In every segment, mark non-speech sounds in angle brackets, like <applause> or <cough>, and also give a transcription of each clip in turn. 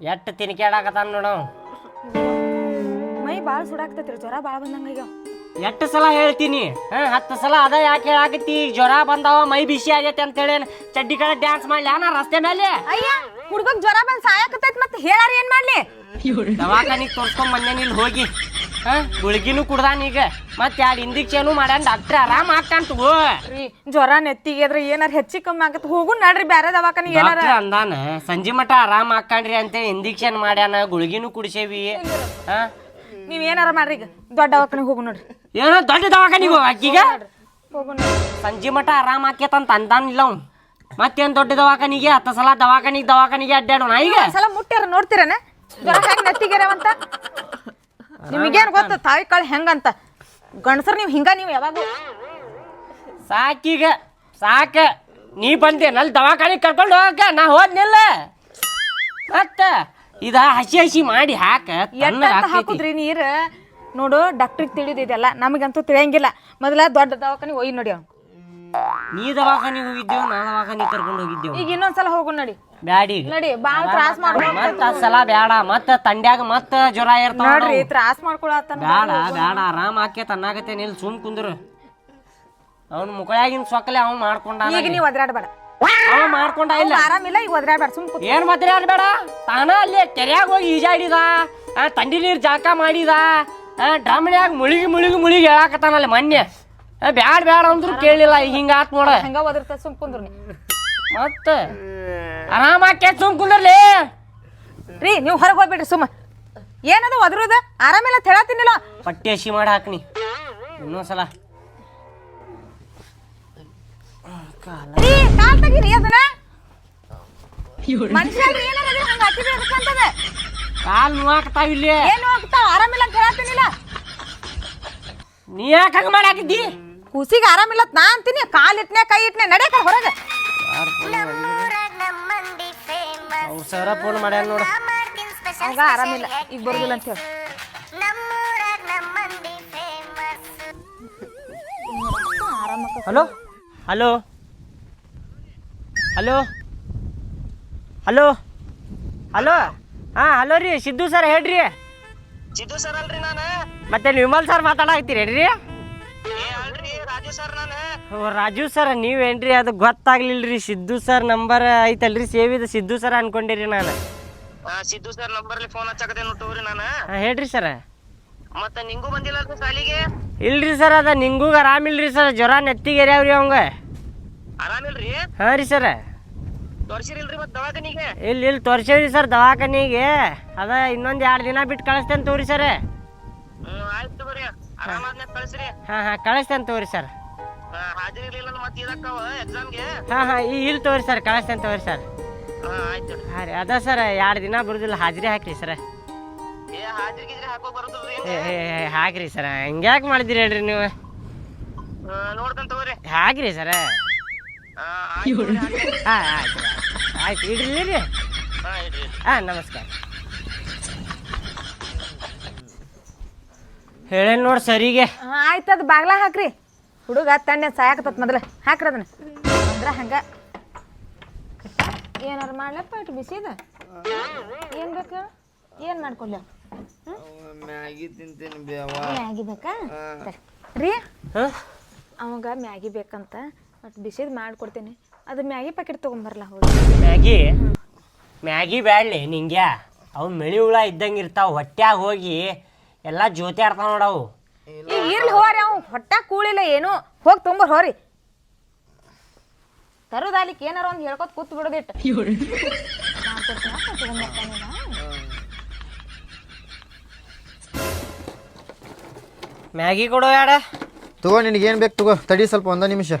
ಎಟ್ಟು ತಿನ್ಕ್ಯಾಡಕತ್ತಾನ ನೋಡು. ಮೈ ಭಾಳ ಸುಡಾಕ್ತೈತ್ರಿ ಜ್ವರ ಭಾಳ ಬಂದಂಗ ಈಗ ಎಷ್ಟು ಸಲ ಹೇಳ್ತೀನಿ? ಹಾ ಹತ್ತು ಸಲ ಅದ ಯಾಕೆ ಹೇಳಾಕತ್ತಿ? ಈಗ ಜ್ವರ ಬಂದಾವ ಮೈ ಬಿಸಿ ಆಗೈತೆ ಅಂತೇಳಿ ಚಡ್ಡಿ ಕಡೆ ಡ್ಯಾನ್ಸ್ ಮಾಡ್ಲಿ. ನಾ ರಸ್ತೆ ಮೇಲೆ ಅಯ್ಯ ಹುಡ್ಗಗ್ ಜ್ವರ ಬಂದ್ ಸಾಯಕತ್ತೈತ್ ಮತ್ತೆ ಹೇಳಾರ ಏನ್ ಮಾಡ್ಲಿ? ದವಾಖಾನಿಗೆ ತೋರ್ಸ್ಕೊಂಡ್ ಬಂದೇನಿ ಇಲ್ಲಿ ಹೋಗಿ. ಗುಳಿಗಿನೂ ಕುಡ್ದಾನ ಈಗ. ಮತ್ತೆ ಎರಡು ಚೇನು ಮಾಡ್ಯಾನ ಡಾಕ್ಟರ್ ಆರಾಮ್ ಆಗ್ತಾನ ತಗೋ. ರೀ ಜ್ವರ ನೆತ್ತಿಗೆ ಅದ್ರ ಏನಾರ ಹೆಚ್ಚಿ ಕಮ್ಮಿ ಆಗತ್ತೆ ಹೋಗು ನಡ್ರಿ ಬ್ಯಾರೆ ದವಾಖಾನಿ ಏನಾರ. ಡಾಕ್ಟ್ರ್ ಅಂದಾನ ಸಂಜೆ ಮಠ ಆರಾಮ್ ಅಂತ ಅಂತೇಳಿ ಇಂದಿಕ್ಷನ್ ಮಾಡ್ಯಾನ ಗುಳಿಗಿನೂ ಕುಡಿಸೇವಿ. ಹಾ? ನೀವ್ ಏನಾರ ಮಾಡ್ರಿ ಈಗ. ದೊಡ್ಡ ದವಾಖಾನಿಗೆ ಹೋಗು ನೋಡ್ರಿ. ಏನೋ ದೊಡ್ಡ ದವಾಖಾನಿಗೆ ಹೋಗ ಆಕಿಗ? ಹೋಗು ನೋಡ್ರಿ. ಸಂಜೆ ಮಠ ಆರಾಮ್ ಆಕೇತಂತ ಅಂದಾನಿಲ್ಲ ಅವ್ನು. ಮತ್ತೇನ್ ದೊಡ್ಡ ದವಾಖಾನಿಗೆ? ಹತ್ತು ಸಲ ದವಾಖಾನಿಗೆ ದವಾಖಾನಿಗೆ ಅಡ್ಡಾಡೋಣ ಈಗ? ಒಂದ್ಸಲ ಮುಟ್ಟ್ಯಾರ ನೋಡ್ತೀರನ? ಜ್ವರ ಹೆಂಗ್ ನೆತ್ತಿಗೆರವಂತ ನಿಮಗೇನ್ ಗೊತ್ತ ತಾಯಿ ಕಾಳು ಹೆಂಗಂತ? ಗಂಡಸರ್ ನೀವು ಹಿಂಗ ನೀವು ಯಾವಾಗ ಸಾಕೀಗ ಸಾಕ. ನೀ ಬಂದೆ ನಲ್ಲಿ ದವಾಖಾನಿಗೆ ಕರ್ಕೊಂಡು ಹೋಗಕ್ಕ ನಾ ಹೋದ್ನಿಲ್ಲ ಮತ್ತ ಇದ ಹಸಿ ಹಸಿ ಮಾಡಿ ಹಾಕ ಎಣ್ಣೆ. ಹಾಕುದ್ರಿ ನೀರ್? ನೋಡು ಡಾಕ್ಟ್ರಿಗೆ ತಿಳಿದಿದೆಲ್ಲ ನಮಗಂತೂ ತಿಳಿಯಂಗಿಲ್ಲ. ಮೊದಲ ದೊಡ್ಡ ದವಾಖಾನೆ ಒಯ್ಯಿ ನೋಡಿ ಅವ್ನು. ನೀ ದವಾಖಾನಿಗೆ ಹೋಗಿದ್ದೇವು ನಾ ದವಾಖಾನಿಗೆ ಕರ್ಕೊಂಡು ಹೋಗಿದ್ದೇವು. ಈಗ ಇನ್ನೊಂದ್ಸಲ ಹೋಗು ನಡಿ. ಬ್ಯಾಡಿ. ನಡಿ ಬಾಳ ತ್ರಾಸ್ ಮಾಡ್ಬೇಡ ಮತ್ತ ಸಲ ಬ್ಯಾಡ. ಮತ್ತ ತಂಡ್ಯಾಗ ಮತ್ತ ಜ್ವರ ಇರ್ತಾವ ನೋಡ್ರಿ ತ್ರಾಸ್ ಮಾಡ್ಕೊಳತ್ತಾನ ಬ್ಯಾಡ ಬ್ಯಾಡ. ಆರಾಮ್ ಆಕೇತ ಅನ್ನಾಗತ್ತೇನೆ ಇಲ್ಲಿ ಸುಮ್ ಕುಂದ್ರು. ಅವ್ನ ಮುಕಳಾಗಿನ ಸೊಕ್ಕಲೆ ಅವ್ನು ಮಾಡ್ಕೊಂಡ ಈಗ ನೀವ್ ಒದ್ರಾಡ್ಬೇಡ. ಅವ ಮಾಡ್ಕೊಂಡ ಇಲ್ಲ. ಆರಾಮಿಲ್ಲ ಈಗ ಒದ್ರಾಡ್ಬೇಡ ಸುಮ್ ಕೂತ್ ಏನ್ ಮಾತ್ರ ಬೇಡ ತಾನ ಅಲ್ಲಿ ಕೆರೆಯಾಗ ಹೋಗಿ ಈಜಾಡಿದ ಆ, ತಂಡಿ ನೀರ್ ಜಾಕ ಮಾಡಿದ ಡ್ರಮ್ನ್ಯಾಗ ಮುಳುಗಿ ಮುಳುಗಿ ಮುಳುಗಿ ಹೇಳಾಕತ್ತಾನಲ್ಲಿ ಮೊನ್ನೆ. ಆ, ಬ್ಯಾಡ್ ಬ್ಯಾಡ ಅಂದ್ರು ಕೇಳಿಲ್ಲ ಈಗ ಹಿಂಗ ಆತ್ ನೋಡ. ಹಂಗ ಒದರ್ತ ಸುಮ್ ಕುಂದ್ರು ನೀ. ಮತ್ತ? ಆರಾಮ ಆಕೆ ಸುಮ್ ಕುಂದ್ರಲಿ. ರೀ ನೀವು ಹೊರಗೆ ಹೋಗ್ಬಿಡ್ರಿ ಸುಮ್ಮ ಏನದ ಒದ್ರದ? ಆರಾಮಿಲ್ಲ ಅಂತ ಹೇಳತ್ತೀನಿಲ್ಲ. ಪಟ್ಟಿ ಹಸಿ ಮಾಡಿ ಹಾಕ್ನಿ ಇನ್ನೊಂದ್ಸಲ. ರೀ ಕಾಲ್ ತೆಗೀರಿ ಅದನ್ನ. ಮನುಷ್ಯ ಏನಾರ ಹಂಗ ಹಾಕಿದ್ರೆ ಅದಕ್ಕಂತದ ಕಾಲ್ ಇಲ್ಲಿ. ಏನು ಆಗ್ತಾವ ಆರಾಮಿಲ್ಲ ಅಂತ ಹೇಳತ್ತೀನಿಲ್ಲ. ನೀ ಯಾಕೆ ಹಂಗ ಮಾಡಿ ಹಾಕಿದ್ದಿ ಕೂಸಿಗೆ ಆರಾಮಿಲ್ಲ ಅಂತ ನಾ ಅಂತೀನಿ. ಕಾಲ್ ಇಟ್ನೆ ಕೈ ಇಟ್ನೆ ನಡೆಯಕ ಹೊರಗೆ. ಅವ್ ಸರ ಫೋನ್ ಮಾಡ್ಯಾನ ನೋಡ. ಅವಾಗ ಆರಾಮಿಲ್ಲ ಈಗ ಬರುದಿಲ್ಲ ಅಂತ ಹೇಳಿ. Hello? Hello? Hello? Hello? Hello? ಹಾ ಹಲೋ ರೀ ಸಿದ್ದು ಸರ್ ಹೇಳ್ರಿ. ಸಿದ್ದು ಸರ್ ಅಲ್ರಿ ನಾನು. ಮತ್ತೆ ವಿಮಲ್ ಸರ್ ಮಾತಾಡ ಏ ಅಲ್ರಿ. ರಾಜು ಸರ್ ನಾನು. ಓ ರಾಜು ಸರ್ ನೀವೇನ್ರಿ? ಅದು ಗೊತ್ತಾಗ್ಲಿಲ್ರಿ. ಸಿದ್ದು ಸರ್ ನಂಬರ್ ಐತಲ್ರಿ? ಸೇವ್ ಇದೆ ಸಿದ್ದು ಸರ್ ಅನ್ಕೊಂಡಿರಿ ನಾನು. ಸಿದ್ದು ಸರ್ ನಂಬರ್ಲಿ ಫೋನ್ ಹಚ್ಚಕತ್ತೆ ನೋಡ್ರಿ ನಾನು. ಹೇಳ್ರಿ ಸರ್. ಮತ್ತೆ ನಿಂಗೂ ಬಂದಿಲ್ಲ ಸಾಲಿಗೆ ಇಲ್ರಿ ಸರ್ ಅದ ನಿಂಗೂ ಆರಾಮಿಲ್ರಿ ಸರ್. ಜ್ವರ ನೆತ್ತಿಗೆರ್ಯಾವ್ರಿ ಅವಂಗ. ಆರಾಮಿಲ್ರಿ? ಹಾ ರೀ ಸರ್. ತೋರ್ಸಿರಿಲ್ರಿ ಮತ್ತೆ ದವಾಖಾನಿಗೆ? ಇಲ್ಲಿ ಇಲ್ಲಿ ತೋರ್ಸೇವ್ರಿ ಸರ್ ದವಾಖಾನಿಗೆ. ಅದ ಇನ್ನೊಂದು ಎರಡು ದಿನ ಬಿಟ್ಟು ಕಳಿಸ್ತೇನೆ ತೋರಿ ಸರ್. ಆಯ್ತು ಕಳಿಸ್ರಿ ಹಾಂ ಹಾಂ ಕಳಿಸ್ತೇನೆ ತಗೋರಿ ಸರ್. ಹಾ ಹಾ ಈ ಇಲ್ಲಿ ತಗೋರಿ ಸರ್ ಕಳಿಸ್ತೇನೆ ತಗೋರಿ ಸರ್. ಹಾ ರೀ ಅದ ಸರ್ ಎರಡು ದಿನ ಬರುದಿಲ್ಲ ಹಾಜರಿ ಹಾಕ್ರಿ ಸರ್. ಹಾಕ್ರಿ ಸರ್ ಹಂಗ್ಯಾಕೆ ಮಾಡಿದಿರಿ ಹೇಳ್ರಿ ನೀವು? ಹಾಕ್ರಿ ಸರ್. ಹಾಂ ಆಯ್ತು ಆಯ್ತು ಇಡ್ರಿ. ಹಾಂ ನಮಸ್ಕಾರ. ಹೇಳೇನ್ ನೋಡ್ ಸರಿಗೆ. ಅದು ಬಾಗ್ಲ ಹಾಕ್ರಿ. ಹುಡುಗ ತಣ್ಣೆ ಸಾಯಕತ್ತ ಮೊದಲ. ಹಾಕ್ರಿ ಅದನ್ನ. ಅಂದ್ರ ಹಂಗ. ಏನಾರ ಮಾಡ್ಲಪ್ಪ ಇಟ್ಟು ಬಿಸಿದ ಏನ್ ಬೇಕು? ಏನ್ ಮಾಡ್ಕೊಲ್ಲ ಮ್ಯಾಗಿ ತಿಂತೀನಿ ಬೇವ ಮ್ಯಾಗಿ ಬೇಕಾ? ಸರಿ. ರೀ? ಹಾಂ? ಅವಾಗ ಮ್ಯಾಗಿ ಬೇಕಂತ. ಮತ್ತೆ ಬಿಸಿದ್ ಮಾಡ್ಕೊಡ್ತೀನಿ. ಅದು ಮ್ಯಾಗಿ ಪ್ಯಾಕೆಟ್ ತೊಗೊಂಬರಲ್ಲ ಹೋಗಿ. ಮ್ಯಾಗಿ? ಮ್ಯಾಗಿ ಬ್ಯಾಡ್ಲಿ ನಿಂಗ್ಯಾ. ಅವು ಮೆಳಿ ಹುಳ ಇದ್ದಂಗೆ ಇರ್ತಾವ. ಹೊಟ್ಯಾಗ ಹೋಗಿ ಎಲ್ಲ ಜ್ಯೋತಿ ಆಡ್ತಾವ ನೋಡವು ಈಗ ಇರ್ಲಿ ಹೋರಿ ಅವ್. ಹೊಟ್ಟ ಕೂಳಿಲ್ಲ ಏನು? ಹೋಗಿ ತುಂಬ ಹೋರಿ. ತರುದಾಲಿಕ್ ಏನಾರ ಒಂದು ಹೇಳ್ಕೊತ ಕೂತ್ ಬಿಡೋದಿಟ್ಟು ಮ್ಯಾಗಿ ಕೊಡೋ ಯಾಡ. ತಗೋ ನಿನಗೇನು ಬೇಕು ತಗೋ. ತಡಿ ಸ್ವಲ್ಪ ಒಂದ ನಿಮಿಷ.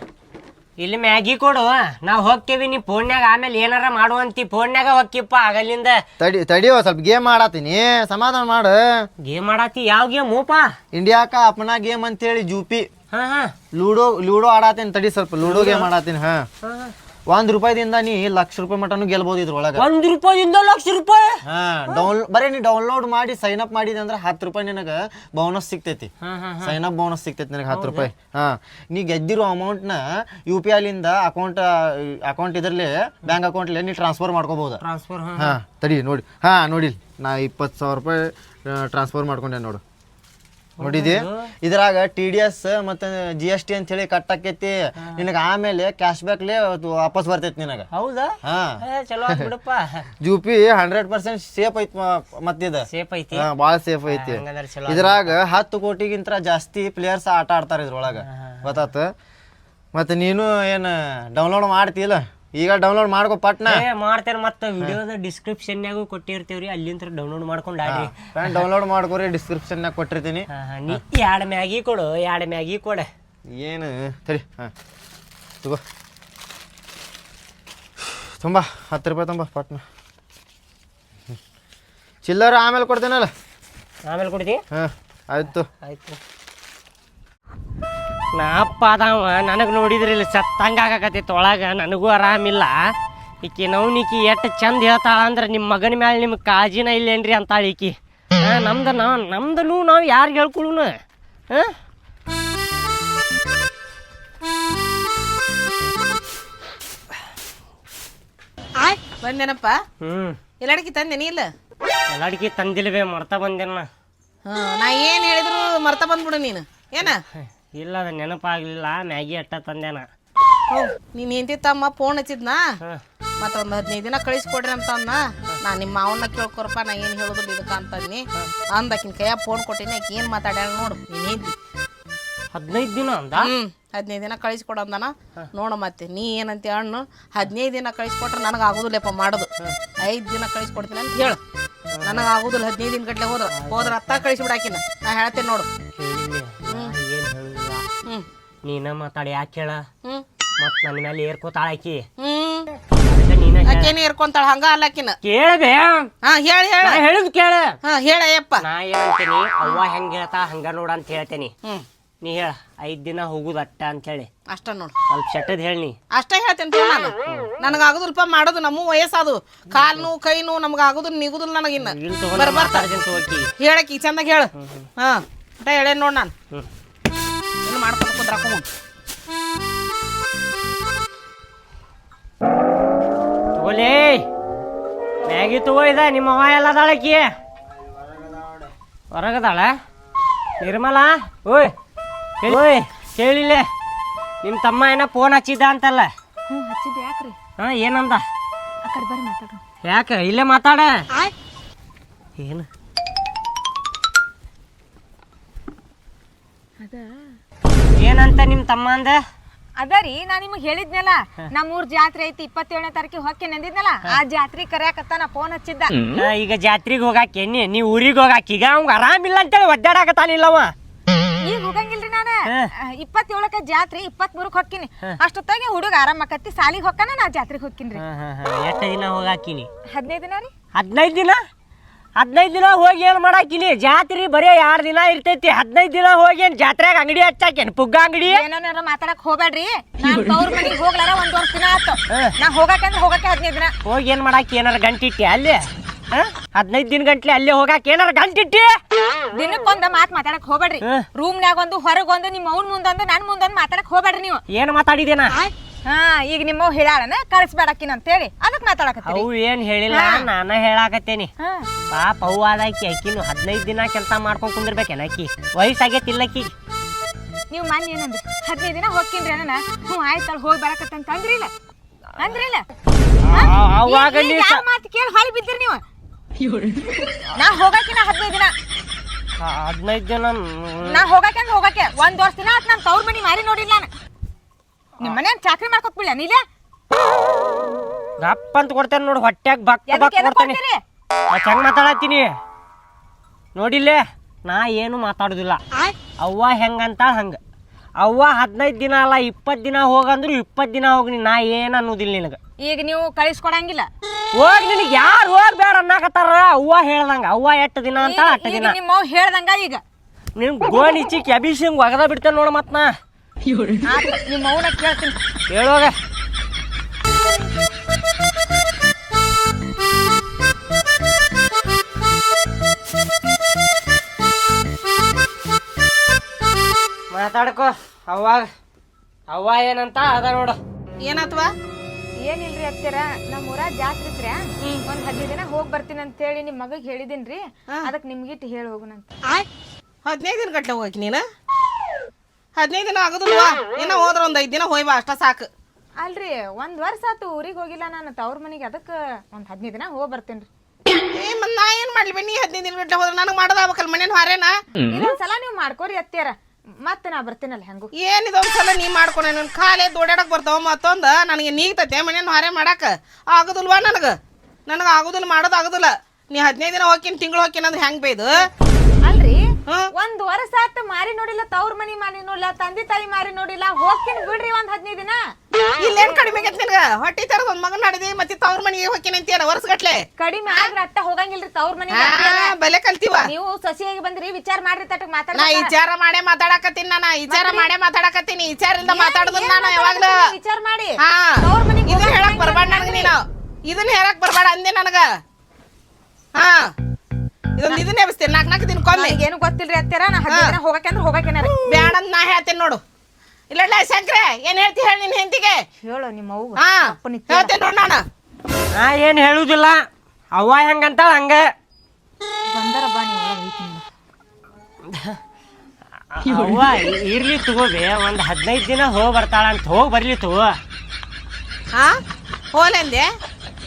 ಇಲ್ಲಿ ಮ್ಯಾಗಿ ಕೊಡು. ನಾವು ಹೋಗ್ತೇವಿ ನೀ ಫೋನ್ಯಾಗ ಆಮೇಲೆ ಏನಾರ ಮಾಡುವಂತಿ ಫೋನ್ಯಾಗ ಹೋಗ್ಕಿಪ್ಪ ಆಗಲಿಂದ ತಡಿ ತಡಿಯೋ ಸ್ವಲ್ಪ ಗೇಮ್ ಆಡತೀನಿ ಸಮಾಧಾನ ಮಾಡು. ಗೇಮ್ ಮಾಡಾತಿ ಯಾವ ಗೇಮ್? ಮೂಪ ಇಂಡಿಯಾಕ ಅಪನಾ ಗೇಮ್ ಅಂತೇಳಿ ಜೂಪಿ. ಹಾ ಹಾ. ಲೂಡೋ ಲೂಡೋ ಆಡಾತೀನಿ ತಡಿ ಸ್ವಲ್ಪ ಲೂಡೋ ಗೇಮ್ ಆಡಾತೀನಿ ಹಾ ಹಾಂ. ಒಂದ್ ರೂಪಾಯಿದಿಂದ ನೀ ಲಕ್ಷ ರೂಪಾಯಿ ಮಟನು ಗೆಲ್ಬಹುದು ಇದ್ರೊಳಗ. ಒಂದ್ ರೂಪಾಯಿಂದ ಲಕ್ಷ ರೂಪಾಯಿ? ಹಾ ಡೌನ್ ಬರೀ ನೀ ಡೌನ್ಲೋಡ್ ಮಾಡಿ ಸೈನ್ ಅಪ್ ಮಾಡಿದೆ ಅಂದ್ರೆ ಹತ್ತು ರೂಪಾಯಿ ನಿನಗ ಬೋನಸ್ ಸಿಗ್ತೈತಿ. ಸೈನ್ ಅಪ್ ಬೋನಸ್ ಸಿಗ್ತೈತಿ ನಿನಗೆ ಹತ್ತು ರೂಪಾಯಿ. ಹಾ ನೀ ಗೆದ್ದಿರೋ ಅಮೌಂಟ್ನ ಯು ಪಿ ಐ ಲಿಂದ ಅಕೌಂಟ್ ಅಕೌಂಟ್ ಇದ್ರಲ್ಲಿ ಬ್ಯಾಂಕ್ ಅಕೌಂಟ್ ನೀ ಟ್ರಾನ್ಸ್ಫರ್ ಮಾಡ್ಕೋಬಹುದು ಟ್ರಾನ್ಸ್ಫರ್ ಹಾ ತಡಿ ನೋಡಿ. ಹಾ ನೋಡಿ ನಾ ಇಪ್ಪತ್ತು ಸಾವಿರ ರೂಪಾಯಿ ಟ್ರಾನ್ಸ್ಫರ್ ಮಾಡ್ಕೊಂಡೆ ನೋಡು. ನೋಡಿದಿ? ಇದ್ರಾಗ ಟಿ ಡಿ ಎಸ್ ಮತ್ತೆ ಜಿ ಎಸ್ ಟಿ ಅಂತ ಹೇಳಿ ಕಟ್ ಆಕೈತಿ ನಿನಗೆ ಆಮೇಲೆ ಕ್ಯಾಶ್ ಬ್ಯಾಕ್ಲೆ ವಾಪಸ್ ಬರ್ತೈತಿ ನಿನಗ. ಹೌದಾ? ಹಾ. ಏ, ಚಲೋ ಆತ್ ಬಿಡಪ್ಪ. U P hundred percent safe ಐತಿ ಮತ್ತಿದ. ಸೇಫ್ ಐತಿ. ಬಾಳ ಸೇಫ್ ಐತಿ. ಹಂಗಂದ್ರೆ ಚಲೋ ಇದ್ರಾಗ ಹತ್ತು ಕೋಟಿಗಿಂತ ಜಾಸ್ತಿ ಪ್ಲೇಯರ್ಸ್ ಆಟ ಆಡ್ತಾರ ಇದ್ರೊಳಗ. ಗೊತ್ತಾತ? ಮತ್ತೆ ನೀನು ಏನು ಡೌನ್ಲೋಡ್ ಮಾಡ್ತಿಲ್ಲ ಈಗ ಡೌನ್ಲೋಡ್ ಮಾಡ್ಕೋ ಪಟ್ನ? ಏ ಮಾಡ್ತೇನೆ ಮತ್ತೆ ವಿಡಿಯೋದ ಡಿಸ್ಕ್ರಿಪ್ಷನ್ಯಾಗೂ ಕೊಟ್ಟಿರ್ತೀವ್ರಿ ಅಲ್ಲಿಂದ ಡೌನ್ಲೋಡ್ ಮಾಡ್ಕೊಂಡು ಆಡಿ ಡೌನ್ಲೋಡ್ ಮಾಡ್ಕೋರಿ ಡಿಸ್ಕ್ರಿಪ್ಷನ್ನಾಗ ಕೊಟ್ಟಿರ್ತೀನಿ. ನೀ ಎರಡು ಮ್ಯಾಗಿ ಕೊಡು ಎರಡು ಮ್ಯಾಗಿ ಕೊಡ. ಏನು ಸರಿ ಹಾಂ. ತಗೋ. ತುಂಬ ಹತ್ತು ರೂಪಾಯಿ ತುಂಬ ಪಟ್ನ. ಚಿಲ್ಲರ ಆಮೇಲೆ ಕೊಡ್ತೇನಲ್ಲ? ಆಮೇಲೆ ಕೊಡ್ತೀನಿ ಹಾಂ ಆಯ್ತು. ಆಯ್ತು. ನಾ ಅಪ್ಪ ಅದಾವ. ನನಗೆ ನೋಡಿದ್ರಿ ಇಲ್ಲಿ ಸತ್ತಂಗ ಆಗಾಕತ್ತೈತಿ ಒಳಗೆ. ನನಗೂ ಆರಾಮಿಲ್ಲ. ಈಕಿ ನವ್ನಿಕಿ ಎಷ್ಟು ಚಂದ ಹೇಳ್ತಾಳ ಅಂದ್ರೆ ನಿಮ್ಮ ಮಗನ ಮ್ಯಾಲೆ ನಿಮ್ಗೆ ಕಾಳಜಿನ ಇಲ್ಲೇನ್ರಿ ಅಂತಾಳ ಈಕಿ. ಹಾಂ ನಮ್ದು ನಾವು ನಮ್ದನು ನಾವು ಯಾರು ಹೇಳ್ಕೊಳುನ? ಹಾಂ? ಬಂದೇನಪ್ಪ? ಹ್ಞೂ ಎಲ್ಲಾಡಕಿ ತಂದೇನಿ ಇಲ್ಲ? ಎಲ್ಲಾಡಿಗೆ ತಂದಿಲ್ವೇ ಮರ್ತಾ ಬಂದೇನ ಹಾ ನಾ ಏನು ಹೇಳಿದ್ರು ಮರ್ತಾ ಬಂದ್ಬಿಡು ನೀನು. ಏನ? ಇಲ್ಲ ಅದ ನೆನಪಾಗ್ಲಿಲ್ಲ. ಮ್ಯಾಗಿ ಅಟ್ಟ ತಂದೇನ ನೀನ್ ಹೆಂಡತಿ ತಮ್ಮ ಫೋನ್ ಹಚ್ಚಿದ್ನಾ? ಹಾಂ. ಮತ್ತ ಒಂದ್ ಹದಿನೈದು ದಿನ ಕಳಿಸ್ಕೊಡ್ರಿ ಅಂತ ಅಂದ ನಾ ನಿಮ್ಮ ಮಾವನ್ನ ಕೇಳ್ಕೊರಪ್ಪ ನಾ ಏನ್ ಹೇಳುದಿಲ್ಲ ಇದಕ್ಕ ಅಂತಂದಿ ಅಂದ ಆಕಿನ ಕೈಯಾಗ ಫೋನ್ ಕೊಟ್ಟಿನಿ ಆಕಿ ಏನ್ ಮಾತಾಡ್ಯಾಳ ನೋಡು ನೀನ್ ಹೆಂಡತಿ. ಹದಿನೈದು ದಿನ ಅಂದ? ಹ್ಮ್ ಹದಿನೈದು ದಿನ ಕಳಿಸ್ಕೊಡ ಅಂದನ. ನೋಡು ಮತ್ತೆ ನೀ ಏನಂತ ಹಣ್ಣು ಹದಿನೈದು ದಿನ ಕಳಿಸ್ಕೊಟ್ರೆ ನನಗೆ ಆಗುದಿಲ್ಲಪ್ಪ ಮಾಡುದು ಐದು ದಿನ ಕಳಿಸ್ಕೊಡ್ತೀನಿ ಅಂತ ಹೇಳು. ನನಗೆ ಆಗುದಿಲ್ಲ ಹದಿನೈದು ದಿನ ಗಟ್ಲೆ ಹೋದ್ರ ಹೋದ್ರ ಅತ್ತ ಕಳಿಸ್ಬಿಡಾಕಿನ ನಾ ಹೇಳ್ತೇನೆ ನೋಡು. ನೀನ ಮಾತಾಡಿ ಯಾಕೆ ಹೇಳ? ಹ್ಮ್. ಮತ್ ನನ್ನ ಮೇಲೆ ಏರ್ಕೋತಾಳ ಆಕಿ. ಹ್ಮ್. ಅದಕ್ಕೆ ನೀನ ಆಕೇನಿ ಇರ್ಕೊಂತಾಳ ಹಂಗ ಅಲ್ಲಕಿನ ಕೇಳಬೇ ಹಾ ಹೇಳಿ ಹೇಳ. ನಾ ಹೇಳುದು ಕೇಳ. ಹಾ ಹೇಳಯ್ಯಪ್ಪ ನಾ ಹೇಳ್ತೀನಿ ಅವ್ವ ಹೆಂಗ್ ಹೇಳ್ತಾ ಹಂಗ ನೋಡ ಅಂತ ಹೇಳ್ತೇನಿ. ಹ್ಮ್. ನೀ ಹೇಳ ಐದ್ ದಿನ ಹೋಗುದ ಅಟ್ಟ ಅಂತ ಹೇಳಿ. ಅಷ್ಟ ನೋಡು. ಸ್ವಲ್ಪ ಶೆಟ್ಟದ್ ಹೇಳಿ ಅಷ್ಟೇ ಹೇಳ್ತೇನೆ ತಗೋ ನಾನು. ನನಗೆ ಆಗುದಿಲ್ಲಪ್ಪ ಮಾಡೋದು ನಮ್ಮ ವಯಸ್ಸಾದು. ಕಾಲ್ ನೋವು ಕೈ ನೋವು ನಮ್ಗೆ ಆಗುದಿಲ್ಲ ನಿಗುದಿಲ್ಲ ನನಗಿನ್ನ. ಇಲ್ಲಿ ತಗೊಂಡ್ ಬರ್ಬರ್ತ. ಮಾತಾಡ್ತೀನಿ ತಗೋಕಿ ಹೇಳಕ್ ಚಂದಾಗ ಹೇಳು. ಹಾ ಅಟ ಹೇಳೇನ್ ನೋಡ್ ನಾನು. ಹ್ಮ್. ಏನು ಮಾಡ್ಕೊಂಡು ಕುದ್ರಾಕು ತಗೋಲೇ ಮ್ಯಾಗಿ ತಗೋ ಇದ ನಿಮ್ಮ ಅವ್ವ ಎಲ್ಲ ಅದಾಳಕಿ ಹೊರಗದಾಳ. ನಿರ್ಮಲಾ ಓಯ್ ಓಯ್ ಕೇಳಿಲ್ಲ. ನಿಮ್ಮ ತಮ್ಮ ಏನ ಫೋನ್ ಹಚ್ಚಿದ್ದ ಅಂತಲ್ಲ. ಹ್ಞೂ ಹಚ್ಚಿದ್ದೆ ಯಾಕ್ರಿ? ಹಾ ಏನಂದ? ಆ ಕಡೆ ಬರ್ರಿ ಮಾತಾಡೋಣ ಯಾಕ ಇಲ್ಲೇ ಮಾತಾಡ. ಏನು? ಏನಂತ ನಿಮ್ಮ ತಮ್ಮ ಅಂದ ಅದ ರೀ ನಾ ನಿಮಗ್ ಹೇಳಿದ್ನಲ್ಲ ನಮ್ಮೂರ್ ಜಾತ್ರೆ ಐತಿ ಇಪ್ಪತ್ತೇಳನೇ ತಾರೀಕಿಗೆ ಹೊಕ್ಕೆ ನಂದಿದ್ನಲ್ಲ ಆ ಜಾತ್ರೆ ಕರೆಯಕತ್ತ ನಾ ಫೋನ್ ಹಚ್ಚಿದ್ದ. ಈಗ ಜಾತ್ರೆಗೆ ಹೋಗಾಕಿ ನೀ ನೀ ಊರಿಗೆ ಹೋಗಾಕಿ ಈಗ ಅವ್ಗ ಆರಾಮಿಲ್ಲ ಅಂತೇಳಿ ಒದ್ದಾಡಕತ್ತಾನಿಲ್ಲವ ಈಗ ಹೋಗಂಗಿಲ್ರಿ ನಾನ. ಇಪ್ಪತ್ತೇಳಕ ಇಪ್ಪತ್ತೇಳಕ್ಕ ಜಾತ್ರೆ ಇಪ್ಪತ್ತ್ ಹೋಗ್ತೀನಿ. ಹೊಕ್ಕಿನಿ ಅಷ್ಟೊತ್ತಾಗ ಹುಡುಗ ಆರಾಮ್ ಆಕತ್ತಿ ಸಾಲಿಗೆ ಹೊಕ್ಕನ ನಾ ಜಾತ್ರೆಗೆ ಹೊಕ್ಕಿನ್ರಿ ಎಷ್ಟು ದಿನ ಹೋಗಾಕಿನಿ? ಹದಿನೈದು ದಿನ ರೀ. ಹದಿನೈದು ದಿನ? ಹದಿನೈದು ದಿನ ಹೋಗಿ ಏನು ಮಾಡಾಕಿನಿ ಜಾತ್ರೆ ಬರೀ ಎರಡು ದಿನ ಇರ್ತೈತಿ. ಹದಿನೈದು ದಿನ ಹೋಗಿ ಏನು ಜಾತ್ರೆಗೆ ಅಂಗಡಿ ಹಚ್ಚಾಕೇನು? ಪುಗ್ಗ ಅಂಗಡಿ? ಏನೇನಾರ ಮಾತಾಡಕ್ ಹೋಗ್ಬೇಡ್ರಿ. ನಾನು ತವ್ರ ಮನೆಗೆ ಹೋಗ್ಲಾರ ಒಂದ್ ವರ್ಷ ದಿನ ಆತು. ನಾ ಹೋಗಕ್ಕೆ ಹೋಗಕ್ಕೆ ಹದಿನೈದು ದಿನ. ಹೋಗಿ ಏನು ಮಾಡಾಕಿ? ಏನಾರ ಗಂಟಿಟ್ಟಿ ಅಲ್ಲಿ? ಹದಿನೈದು ದಿನ ಗಂಟ್ಲೆ ಅಲ್ಲೇ ಹೋಗಾಕ ಏನಾರ ಗಂಟಿಟ್ಟಿ ದಿನಕ್ಕೊಂದ ಮಾತ್ ಮಾತಾಡಕ್ ಹೋಗ್ಬೇಡ್ರಿ. ರೂಮ್ನಾಗ ಒಂದು ಹೊರಗೊಂದು ನಿಮ್ಮ ಅವ್ನ ಮುಂದೊಂದು ನನ್ ಮುಂದೊಂದು ಮಾತಾಡಕ್ ಹೋಗ್ಬೇಡ್ರಿ ನೀವು. ಏನು ಮಾತಾಡಿದೇನ ಹಾ ಈಗ ನಿಮ್ಮವ್ ಹೇಳಾಳನ ಕಳಿಸ್ಬೇಡಕ್ಕಿನ ಅಂತೇಳಿ. ಅದಕ್ಕೆ ಮಾತಾಡಕತ್ತೀರಿ. ಅವು ಏನು ಹೇಳಿಲ್ಲ ನಾನ ಹೇಳಾಕತ್ತೇನಿ. ಪಾಪ ಅವು ಆದಾಕಿ ಆಕಿನು ಹದಿನೈದು ದಿನ ಕೆಲಸ ಮಾಡ್ಕೊಂಡು ಕುಂದಿರ್ಬೇಕೇನ ಅಕ್ಕಿ ವಯಸ್ಸಾಗೈತಿ ಇಲ್ಲಕ್ಕಿ ನೀವು ಮೊನ್ನೆ ಏನಂದ್ರಿ? ಹದಿನೈದು ದಿನ ಹೋಗ್ಕಿನ್ರಿ ಅಣ್ಣ ಹ್ಞೂ ಆಯ್ತಳ ಹೋಗಿ ಬರಕತ್ತಂತ ಅಂದ್ರಿಲ್ಲ. ಅಂದ್ರಿಲ್ಲ? ಅವಾಗ ನೀವು ಮಾತು ಕೇಳಿ ಹೊಳಿ ಬಿದ್ದಿರಿ ನೀವು? ನಾ ಹೋಗಕಿನ ಹದಿನೈದು ದಿನ. ಹದಿನೈದು ದಿನ ನಾ ಹೋಗಕ್ಕೆ ಅಂದ್ರೆ ಹೋಗಕ್ಕೆ ಒಂದು ವರ್ಷ ದಿನ ಆತ್ ನಮ್ಮ ತವ್ರ ಮನಿ ಮಾರಿ ನೋಡಿಲ್ಲ ನಾನು. ನಿಮ್ಮ ಮನೆ ಚಾಕ್ರಿ ಮಾಡ್ಕೊತ್ ಬಿಡ ನೀಲೆ ಗಪ್ಪ ಅಂತ ಕೊಡ್ತೇನೆ ನೋಡು ಹೊಟ್ಯಾಗ ಬಕ್ ಬಕ್ ಕೊಡ್ತೇನೆ. ಹೆಂಗ್ ಮಾತಾಡತ್ತೀನಿ. ನೋಡಿಲ್ಲೇ ನಾ ಏನು ಮಾತಾಡುದಿಲ್ಲ. ಅವ್ವ ಹೆಂಗಂತ ಹಂಗ. ಅವ್ವ ಹದಿನೈದು ದಿನ ಅಲ್ಲ ಇಪ್ಪತ್ತು ದಿನ ಹೋಗಂದ್ರು ಇಪ್ಪತ್ತು ದಿನ ಹೋಗಿ ನಾ ಏನು ಅನ್ನೋದಿಲ್ಲ ನಿನಗೆ. ಈಗ ನೀವು ಕಳಿಸ್ಕೊಡಂಗಿಲ್ಲ. ಹೋಗಿ ನಿನಗೆ ಯಾರು ಹೋಗ್ಬೇಡ ಅನ್ನಕತ್ತಾರ? ಅವ್ವ ಹೇಳ್ದಂಗ ಅವ್ವ ಎಷ್ಟು ದಿನ ಅಂತ ಅಷ್ಟು ದಿನ. ನಿಮ್ಮ ಹೇಳ್ದಂಗ ಈಗ. ನಿನ್ ಗೋಣಿಚಿ ಕೆಬಿಸಿ ಹಿಂಗೆ ಒಗದ ಬಿಡ್ತೇನೆ ನೋಡು ನಾ. ನಿಮ್ಮ ಅವನ ಕೇಳ್ತೀನಿ ಹೇಳುವಾಗ ಮಾತಾಡ್ಕೋ. ಅವಾಗ ಅವ್ವ ಏನಂತ ಅದ ನೋಡು. ಏನಾತ್ವ? ಏನಿಲ್ರಿ ಅತ್ತಿರ ನಮ್ ಊರ ಜಾತ್ರೆ ಇತ್ರ ಒಂದ್ ಹದಿನೈದು ದಿನ ಹೋಗಿ ಬರ್ತೀನಿ ಅಂತ ಹೇಳಿ ನಿಮ್ ಮಗಗ್ ಹೇಳಿದೀನ್ರಿ. ಅದಕ್ ನಿಮ್ಗಿಟ್ಟು ಹೇಳಿ ಹೋಗುನಂತ. ಹದಿನೈದು ದಿನ ಕಟ್ಟ ಹೋಗಿ ನೀನು? ಹದಿನೈದು ದಿನ ಆಗೋದಿಲ್ವಾ ಇನ್ನ ಹೋದ್ರ ಒಂದ್ ಐದ್ ದಿನ ಹೋಯ್ಬಾ ಅಷ್ಟ ಸಾಕು. ಅಲ್ರಿ ಒಂದ್ ವರ್ಷ ಆತು ಊರಿಗೆ ಹೋಗಿಲ್ಲ ನಾನು ತವ್ರ ಮನೆಗೆ ಅದಕ್ಕ ಒಂದ್ ಹದಿನೈದು ದಿನ ಹೋಗ್ ಬರ್ತೇನ್ರಿ. ಏ ಮತ್ ನಾ ಏನ್ ಮಾಡ್ಲಿ ಬೇ ನೀ ಹದಿನೈದು ದಿನ ಗಂಟೆ ಹೋದ್ರ ನನಗೆ ಮಾಡೋದಾಗಬೇಕಲ್ಲ ಮನೇನ ಹಾರೇನ? ಇದೊಂದ್ಸಲ ನೀವು ಮಾಡ್ಕೋರಿ ಅತ್ತಿಯರ. ಮತ್ತೆ ನಾ ಬರ್ತೀನಲ್ಲ ಹೆಂಗು? ಸಲ ನೀ ಮಾಡ್ಕೊಂಡೆ ನನ್ನ ಕಾಲೇ ದೊಡ್ಡಾಡಕ್ ಬರ್ತಾವ ಮತ್ತೊಂದ ನನಗೆ ನೀಗ್ತತೆ ಮನೇನ ಹಾರೇ ಮಾಡಾಕ. ಆಗುದಿಲ್ವಾ ನನಗೆ? ನನಗೆ ಆಗುದಿಲ್ಲ ಮಾಡೋದು ಆಗುದಿಲ್ಲ. ನೀ ಹದಿನೈದು ದಿನ ಹೋಗ್ತೀನಿ ತಿಂಗಳು ಹೋಗ್ತೀನಿ ಅಂದ್ರೆ ಹೆಂಗ್ ಬೈದು. ಒಂದ್ ವರ್ಷ ಆತ ಮಾರಿ ನೋಡಿಲ್ಲ ತವ್ರ ಮನಿ ಮಾರಿ ನೋಡಿಲ್ಲ ತಂದೆ ತಾಯಿ ಮಾರಿ ನೋಡಿಲ್ಲ ಹೋಗ್ತೀನಿ ಬಿಡ್ರಿ ಒಂದ್ ಹದಿನೈದು ದಿನ. ಇಲ್ಲೇನ್ ಕಡಿಮೆ ಆಗೈತೆ ನಿನಗ? ಹೊಟ್ಟಿ ತರದ ಒಂದ್ ಮಗನ್ ನಡಿದಿ ಮತ್ತೆ ತವ್ರ ಮನಿ ಹೋಗ್ತೀನಿ ಅಂತೀಯ ವರ್ಷಗಟ್ಲೆ? ಕಡಿಮೆ ಆದ್ರೆ ಅತ್ತ ಹೋಗಂಗಿಲ್ರಿ ತವ್ರ ಮನಿ ಬೆಲೆ ಕಲ್ತೀವ? ನೀವು ಸಸಿಯಾಗಿ ಬಂದ್ರಿ ವಿಚಾರ ಮಾಡ್ರಿ ತಟಕ್ ನಾ ಮಾತಾಡ ವಿಚಾರ ಮಾಡೇ ಮಾತಾಡಕತ್ತೀನಿ ನಾನು ವಿಚಾರ ಮಾಡೇ ಮಾತಾಡಕತ್ತೀನಿ ವಿಚಾರದಿಂದ ಮಾತಾಡುದಿಲ್ಲ ನಾನು ಯಾವಾಗ್ಲೂ? ವಿಚಾರ ಮಾಡಿ. ಹಾ ತವ್ರ ಮನಿಗೆ ಇದನ್ನ ಹೇಳಕ್ ಬರ್ಬೇಡ ನನಗೆ ನೀನು. ಇದನ್ನ ಹೇಳಕ್ ಬರ್ಬೇಡ ಅಂದೆ ನನಗ. ಹಾ. ಇದೊಂದು ಇದನ್ನೇ ಎಬ್ಸ್ತೀನಿ ನಾಲ್ಕು ನಾಲ್ಕು ದಿನ ಕೊಮ್ಮೆ. ಏನು ಗೊತ್ತಿಲ್ರಿ ಅತ್ತೀರ? ನಾ ಹದಿನೈದು ದಿನ ಹೋಗಕ್ಕೆ ಅಂದ್ರೆ ಹೋಗಕ್ಕೇನಾರ ಬೇಡ ಅಂತ ನಾ ಹೇಳ್ತೇನೆ ನೋಡು. ಇಲ್ಲ ಶಂಕ್ರೆ ಏನ್ ಹೇಳ್ತಿ ಹೇಳಿ ನಿನ್ನ ಹೆಂಡತಿಗೆ? ಹೇಳು ನಿಮ್ಮ ಅವ್ವ. ಹಾ. ಹೇಳ್ತೇನೆ ನೋಡು ನಾನು. ನಾ ಏನು ಹೇಳುದಿಲ್ಲ. ಅವ್ವ ಹೆಂಗಂತ ಹಂಗ. ಬಂದರ ಬಾ ನೀವು. ಅವ್ವ ಇರ್ಲಿ ತಗೋಬಿ ಒಂದ್ ಹದಿನೈದು ದಿನ ಹೋಗಿ ಬರ್ತಾಳ ಅಂತ ಹೋಗಿ ಬರ್ಲಿ ತಗೋ. ಹಾ? ಹೋಲೆಂದೆ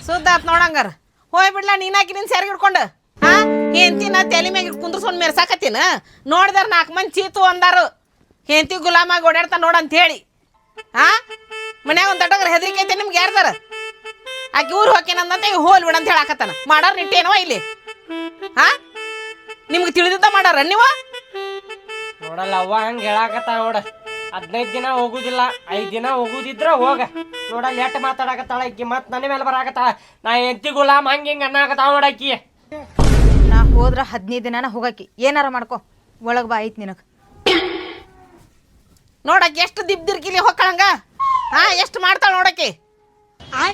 ಸುದ್ದ ಆತ್ ನೋಡಂಗಾರ. ಹೋಯ್ ಬಿಡ್ಲಾ ನೀನಾಕಿ ನಿನ್ ಸೆರಗ್ ಹಿಡ್ಕೊಂಡು. ಹಾ ಹೆಂತಿನ ತಲೆ ಮ್ಯಾಗ ಕುಂದ್ರಸ್ಕೊಂಡ್ ಮೆರ್ಸಾಕತ್ತೀನ? ನೋಡ್ದಾರ ನಾಲ್ಕು ಮಂದಿ ಚೀತು ಅಂದಾರು. ಹೆಂತಿ ಗುಲಾಮಾಗಿ ಓಡಾಡ್ತಾ ನೋಡ ಅಂತ ಹೇಳಿ. ಹಾ ಮನ್ಯಾಗ ಒಂದ್ ದೊಡ್ಡಗ್ರ ಹೆದರಿಕೆ ಐತೆ ನಿಮ್ಗೆ ಯಾರ್ದಾರ? ಆಕಿ ಊರ್ ಹೋಕೇನಂದಂತ ಈಗ ಹೋಲ್ ಬಿಡ ಅಂತ ಹೇಳಾಕತ್ತಾನ. ಮಾಡಾರ ನಿಟ್ಟೇನವ ಇಲ್ಲಿ? ಹಾ ನಿಮ್ಗೆ ತಿಳಿದಿದ್ದ ಮಾಡಾರ ನೀವು? ನೋಡಲ್ಲ ಅವ್ವ, ಹಂಗೆ ಹೇಳಾಕತ್ತ ನೋಡ. ಹದಿನೈದು ದಿನ ಹೋಗುದಿಲ್ಲ, ಐದು ದಿನ ಹೋಗುದಿದ್ರ ಹೋಗ. ನೋಡಲ್ಲ ಎಟ್ಟು ಮಾತಾಡಕತ್ತಾಳ ಆಕಿ, ಮತ್ತೆ ನನ್ನ ಮೇಲೆ ಬರಾಕತ್ತಾಳ. ನಾ ಎಂತಿ ಗುಲಾಮ್ ಹಂಗೆ ಹಿಂಗೆ ಅನ್ನಾಕತ್ತಾವ ನೋಡಕ್ಕಿ ಹೋದ್ರ ಹದಿನೈದು ದಿನ ಹೋಗಕ್ಕೆ ಏನಾರ ಮಾಡ್ಕೋ. ಒಳಗೆ ಬಾ ಐತಿ ನಿನಗ. ನೋಡಕ್ಕೆ ಎಷ್ಟು ದಿಬ್ ದಿರ್ಕಿಲಿ ಹೊಕ್ಕಳಂಗ? ಹಾ, ಎಷ್ಟು ಮಾಡ್ತಾಳ ನೋಡಕ್ಕೆ?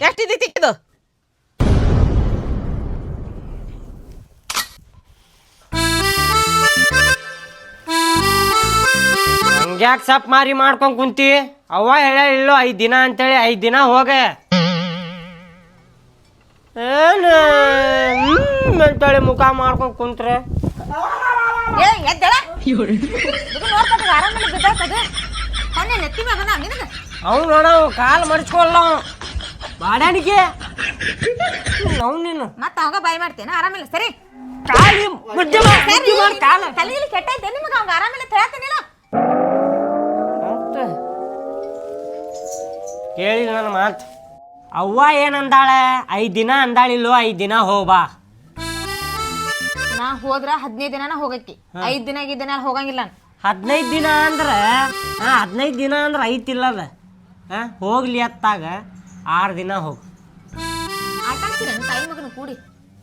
ಎಷ್ಟು ಇದು? ಯಾಕೆ ಸಪ್ ಮಾರಿ ಮಾಡ್ಕೊಂಡು ಕುಂತಿ? ಅವ್ವ ಹೇಳ ಇಲ್ಲೋ ಐದು ದಿನ ಅಂತೇಳಿ ಐದು ದಿನ ಹೋಗ. ಏನು? ಹ್ಮ್ ಅಂತೇಳಿ ಮುಖ ಮಾಡ್ಕೊಂಡು ಕುಂತ್ರೆ. ಏ ಎದ್ದಳ? ನೋಡ್ಕೊತ ಆರಾಮಲ್ಲಿ ಬಿದ್ದಾಕದ ಹೊನ್ನೆ ನೆತ್ತಿ ಬಂದ ನಿನಗ? ಅವ್ನು ನೋಡ ಕಾಲು ಮಡಿಸ್ಕೊಳ್ಳ ಬಾಡಾಣಿಕೆ ಅವ್ನು ನೀನು. ಮತ್ತ ಅವಾಗ ಬಾಯ್ ಮಾಡ್ತೇನೆ ಆರಾಮಿಲ್ಲ ಸರಿ? ಕಾಲಿ ಮುದ್ದೆ ಮಾಡಿ ಮಾಡ್ ಕಾಲ. ತಲೆಯಲ್ಲಿ ಕೆಟ್ಟೈತೆ ನಿಮಗ ಅವಾಗ ಆರಾಮಿಲ್ಲ ಹೇಳ್ತೇನಿಲ್ಲ ಕೇಳಿ ನನ್ನ ಮಾತು. ಅವ್ವ ಏನಂದಾಳೆ? ಐದ್ ದಿನ ಅಂದಾಳಿಲ್ಲೋ ಐದ್ ದಿನ ಹೋಗ್ಬಾ. ಹೋದ್ರ ಹದಿನೈದು ದಿನ ಹೋಗಕ್ಕೆ ಐದ್ ದಿನ ಐದ್ ದಿನ ಹೋಗಂಗಿಲ್ಲ ನಾನು ಹದಿನೈದು ದಿನ ಅಂದ್ರೆ ಹಾಂ ಹದಿನೈದು ದಿನ ಅಂದ್ರೆ ಐತಿಲ್ಲ ಅದ. ಹಾಂ ಹೋಗ್ಲಿ ಅತ್ತಾಗ ಆರು ದಿನ ಹೋಗು. ಆಟ ಆಡ್ತೀರ ತಾಯಿ ಮಗನ ಕೂಡಿ?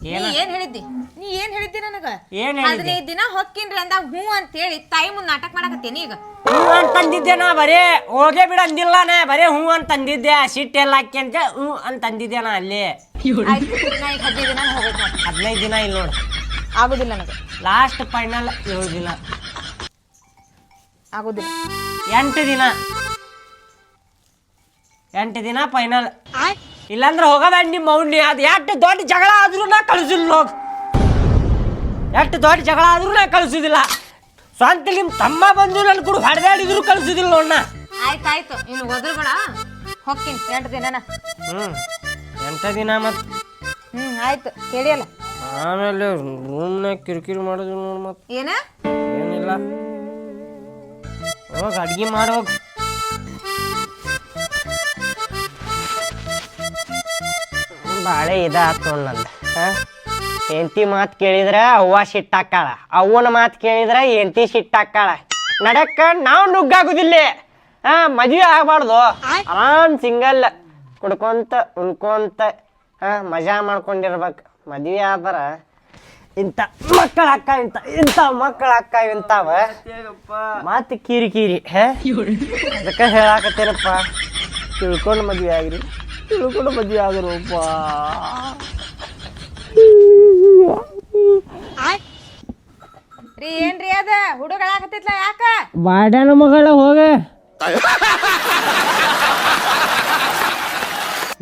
ನೀ ಏನ್? ಹೇಳಿದ್ದಿ? ನೀ ಏನ್ ಹೇಳಿದ್ದಿ ನನಗ? ಏನ್ ಹೇಳಿದ್ದೆ? ಹದಿನೈದು ದಿನ ಹೊಕ್ಕಿನ್ರಿ ಅಂದಾಗ ಹ್ಞೂ ಅಂತ ಹೇಳಿ ತಾಯಿ ಮುಂದ್ ನಾಟಕ ಮಾಡಕತ್ತೇನಿ ಈಗ. ಹ್ಞೂ ಅಂತಂದಿದ್ದೆ ನಾ ಬರೇ ಹೋಗೇ ಬಿಡ ಅಂದಿಲ್ಲ ನಾ ಬರೇ ಹ್ಞೂ ಅಂತಂದಿದ್ದೆ ಸಿಟ್ಟು ಎಲ್ಲ ಹಾಕಿ ಅಂತ ಹ್ಞೂ ಅಂತಂದಿದ್ದೆ ನಾ ಅಲ್ಲಿ. ಆಯ್ತು ನಾ ಈಗ ಹದಿನೈದು ದಿನ ಹೋಗ್ಬೇಕು ಹದಿನೈದು ದಿನ ಇಲ್ಲ ನೋಡು. ಆಗುದಿಲ್ಲ ನನಗೆ. ಲಾಸ್ಟ್ ಫೈನಲ್ ಏಳು ದಿನ ಆಗುದಿಲ್ಲ. ಎಂಟು ದಿನ. ಎಂಟು ದಿನ ಫೈನಲ್ ಇಲ್ಲಾಂದ್ರೆ ಹೋಗಬೇಡ ನಿಮ್ಮ ಮೌನಿ ಅದು ಎಷ್ಟು ದೊಡ್ಡ ಜಗಳ ಆದ್ರೂ ನಾ ಕಳಿಸಿಲ್ಲ ಹೋಗ್. ಎಷ್ಟು ದೊಡ್ಡ ಜಗಳ ಆದ್ರೂ ನಾ ಕಳಿಸೋದಿಲ್ಲ. ಸ್ವಂತ ನಿಮ್ಮ ತಮ್ಮ ಬಂದು ನನ್ನ ಕೂಡ ಹೊಡೆದಾಡಿದ್ರು ಕಳಿಸೋದಿಲ್ಲ ನೋಡ್ನ ಆಯ್ತಾಯ್ತು ಇನ್ನು ಒದ್ರ ಬೇಡ ಹೊಕ್ಕಿನ್ ಎಂಟು ದಿನನ. ಹ್ಞೂ ಎಂಟು ದಿನ ಮತ್ತೆ ಹ್ಞೂ ಆಯ್ತು. ಕೇಳಿಯಲ್ಲ ಆಮೇಲೆ ರೂಮ್ನ ಕಿರಿಕಿರಿ ಮಾಡಿದ್ರು ನೋಡಿ ಮತ್ತೆ ಏನ? ಏನಿಲ್ಲ. ಹೋಗಿ ಅಡ್ಗೆ ಮಾಡೋಗ ಬಾಳೆ ಇದಾತು ನಂದು. ಹೆಂಡತಿ ಮಾತು ಕೇಳಿದ್ರೆ ಅವ್ವ ಸಿಟ್ಟಾಕಾಳ ಅವ್ವನ ಮಾತು ಕೇಳಿದ್ರೆ ಹೆಂಡತಿ ಸಿಟ್ಟಾಕ್ಕಾಳ. ನಡಕ್ಕ ನಾವು ನುಗ್ಗಾಗುದಿಲ್ಲ. ಹಾ ಮದುವೆ ಆಗಬಾರ್ದು. ಆರಾಮ್ ಸಿಂಗಲ್ ಕುಡ್ಕೊಂತ ಉಣ್ಕೊಂತ ಹಾ ಮಜಾ ಮಾಡ್ಕೊಂಡಿರ್ಬೇಕು. ಮದುವೆ ಆದ್ರ ಇಂಥ ಮಕ್ಕಳ ಅಕ್ಕ ಇಂಥ ಇಂಥ ಮಕ್ಕಳ ಅಕ್ಕ ಇಂತಾವ ಮಾತು ಕೀರಿ ಕಿರಿ ಹೇ? ಅದಕ್ಕೆ ಹೇಳಾಕತ್ತೇನಪ್ಪ? ತಿಳ್ಕೊಂಡು ಮದ್ವೆ ಆಗ್ರಿ. ತಿಳ್ಕೊಂಡು ಮದುವೆ ಆಗ್ರಪ್ಪ ರೀ ಏನ್ರಿ ಅದ? ಹುಡುಗಳಾಗತ್ತಿತ್ಲ ಯಾಕ? ಬಾಡ್ಯಾನ ಮಗಳ ಹೋಗ. <laughs>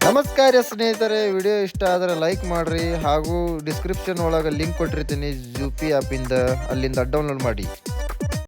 ನಮಸ್ಕಾರ ಸ್ನೇಹಿತರೆ, ವಿಡಿಯೋ ಇಷ್ಟ ಆದರೆ ಲೈಕ್ ಮಾಡ್ರಿ ಹಾಗೂ ಡಿಸ್ಕ್ರಿಪ್ಷನ್ ಒಳಗೆ ಲಿಂಕ್ ಕೊಟ್ಟಿರ್ತೀನಿ ಜೂಪಿ ಆ್ಯಪಿಂದ ಅಲ್ಲಿಂದ ಡೌನ್ಲೋಡ್ ಮಾಡಿ.